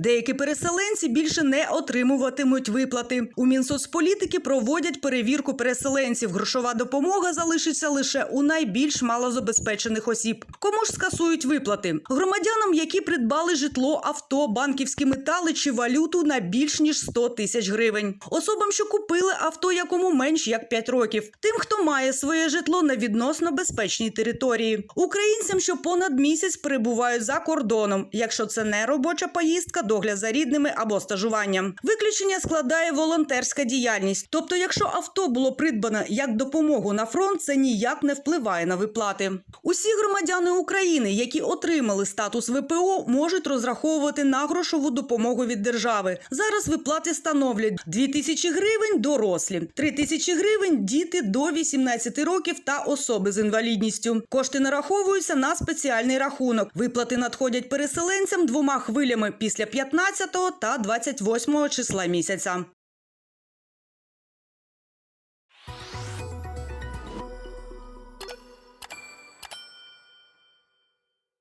Деякі переселенці більше не отримуватимуть виплати. У Мінсоцполітики проводять перевірку переселенців. Грошова допомога залишиться лише у найбільш малозабезпечених осіб. Кому ж скасують виплати? Громадянам, які придбали житло, авто, банківські метали чи валюту на більш ніж 100 тисяч гривень. Особам, що купили авто якому менш як 5 років. Тим, хто має своє житло на відносно безпечній території. Українцям, що понад місяць перебувають за кордоном, якщо це не робоча поїздка, догляд за рідними або стажування. Виключення складає волонтерська діяльність. Тобто, якщо авто було придбане як допомогу на фронт, це ніяк не впливає на виплати. Усі громадяни України, які отримали статус ВПО, можуть розраховувати на грошову допомогу від держави. Зараз виплати становлять 2 тисячі гривень дорослі, 3 тисячі гривень діти до 18 років та особи з інвалідністю. Кошти нараховуються на спеціальний рахунок. Виплати надходять переселенцям двома хвилями після 15 та 28 числа місяця.